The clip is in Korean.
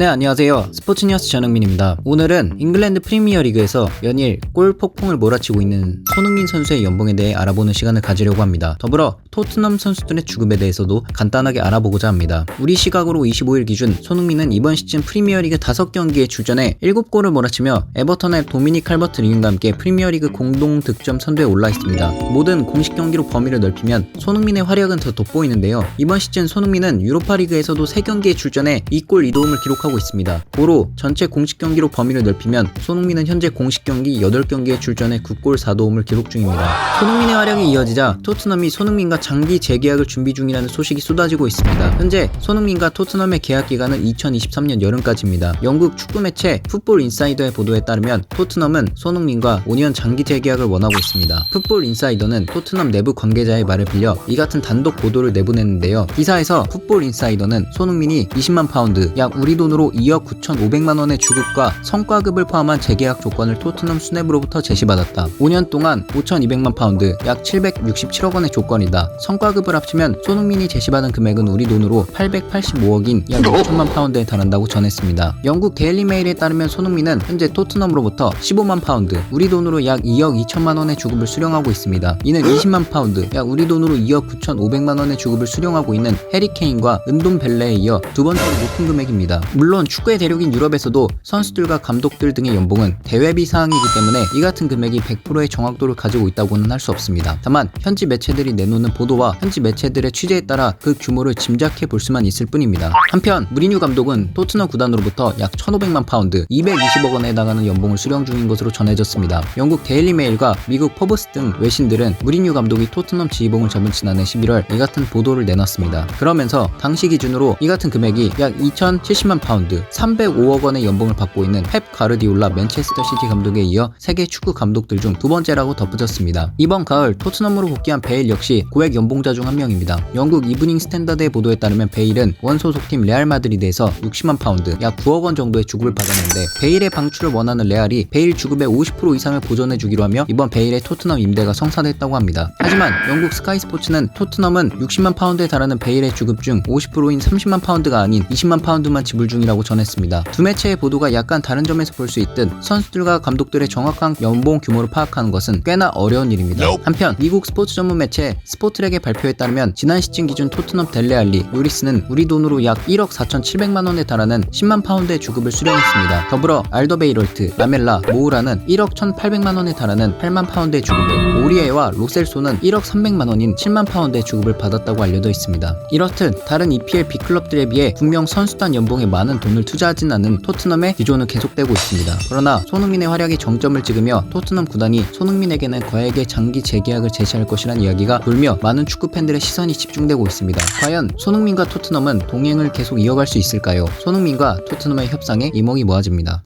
네, 안녕하세요. 스포츠 뉴스 전흥민입니다. 오늘은 잉글랜드 프리미어 리그에서 연일 골 폭풍을 몰아치고 있는 손흥민 선수의 연봉에 대해 알아보는 시간을 가지려고 합니다. 더불어 토트넘 선수들의 주급에 대해서도 간단하게 알아보고자 합니다. 우리 시각으로 25일 기준 손흥민은 이번 시즌 프리미어 리그 5경기에 출전해 7골을 몰아치며 에버턴의 도미닉 칼버트 링과 함께 프리미어 리그 공동 득점 선두에 올라 있습니다. 모든 공식 경기로 범위를 넓히면 손흥민의 활약은 더 돋보이는데요. 이번 시즌 손흥민은 유로파 리그에서도 3경기에 출전해 2골 2도움을 기록하고 있습니다. 고로 전체 공식 경기로 범위를 넓히면 손흥민은 현재 공식 경기 8경기에 출전해 9골 4도움을 기록 중입니다. 손흥민의 활약이 이어지자 토트넘이 손흥민과 장기 재계약을 준비 중이라는 소식이 쏟아지고 있습니다. 현재 손흥민과 토트넘의 계약 기간은 2023년 여름까지입니다. 영국 축구 매체 풋볼 인사이더의 보도에 따르면 토트넘은 손흥민과 5년 장기 재계약을 원하고 있습니다. 풋볼 인사이더는 토트넘 내부 관계자의 말을 빌려 이 같은 단독 보도를 내보냈는데요. 기사에서 풋볼 인사이더는 손흥민이 20만 파운드, 약 우리 돈으로 2억 9,500만 원의 주급과 성과급을 포함한 재계약 조건을 토트넘 수뇌부로부터 제시받았다. 5년 동안 5,200만 파운드, 약 767억 원의 조건이다. 성과급을 합치면 손흥민이 제시받은 금액은 우리 돈으로 885억인 약 6천만 파운드에 달한다고 전했습니다. 영국 데일리 메일에 따르면 손흥민은 현재 토트넘으로부터 15만 파운드, 우리 돈으로 약 2억 2천만 원의 주급을 수령하고 있습니다. 이는 20만 파운드, 약 우리 돈으로 2억 9,500만 원의 주급을 수령하고 있는 해리 케인과 은돈 벨레에 이어 두 번째로 높은 금액입니다. 물론 축구의 대륙인 유럽에서도 선수들과 감독들 등의 연봉은 대회비 사항이기 때문에 이 같은 금액이 100%의 정확도를 가지고 있다고는 할 수 없습니다. 다만 현지 매체들이 내놓는 보도와 현지 매체들의 취재에 따라 그 규모를 짐작해 볼 수만 있을 뿐입니다. 한편 무리뉴 감독은 토트넘 구단으로부터 약 1,500만 파운드, 220억 원에 해당하는 연봉을 수령 중인 것으로 전해졌습니다. 영국 데일리 메일과 미국 포브스 등 외신들은 무리뉴 감독이 토트넘 지휘봉을 잡은 지난해 11월 이 같은 보도를 내놨습니다. 그러면서 당시 기준으로 이 같은 금액이 약 2,070만 파운드, 305억 원의 연봉을 받고 있는 펩 가르디올라 맨체스터 시티 감독에 이어 세계 축구 감독들 중 두 번째라고 덧붙였습니다. 이번 가을 토트넘으로 복귀한 베일 역시 고액 연봉자 중 한 명입니다. 영국 이브닝 스탠다드의 보도에 따르면 베일은 원 소속팀 레알 마드리드에서 60만 파운드, 약 9억 원 정도의 주급을 받았는데 베일의 방출을 원하는 레알이 베일 주급의 50% 이상을 보전해 주기로 하며 이번 베일의 토트넘 임대가 성사됐다고 합니다. 하지만 영국 스카이 스포츠는 토트넘은 60만 파운드에 달하는 베일의 주급 중 50%인 30만 파운드가 아닌 20만 파운드만 지불 중 이라고 전했습니다. 두 매체의 보도가 약간 다른 점에서 볼 수 있듯 선수들과 감독들의 정확한 연봉 규모를 파악하는 것은 꽤나 어려운 일입니다. 한편 미국 스포츠 전문 매체 스포트렉의 발표에 따르면 지난 시즌 기준 토트넘 델레알리 루리스는 우리 돈으로 약 1억 4,700만 원에 달하는 10만 파운드의 주급을 수령했습니다. 더불어 알더베이럴트, 라멜라, 모우라는 1억 1,800만 원에 달하는 8만 파운드의 주급을, 오리에와 로셀소는 1억 300만 원인 7만 파운드의 주급을 받았다고 알려져 있습니다. 이렇듯 다른 EPL B클럽들에 비해 분명 선수단 연봉에 많은 돈을 투자하진 않은 토트넘의 기조는 계속되고 있습니다. 그러나 손흥민의 활약이 정점을 찍으며 토트넘 구단이 손흥민에게는 거액의 장기 재계약을 제시할 것이란 이야기가 돌며 많은 축구 팬들의 시선이 집중되고 있습니다. 과연 손흥민과 토트넘은 동행을 계속 이어갈 수 있을까요? 손흥민과 토트넘의 협상에 이목이 모아집니다.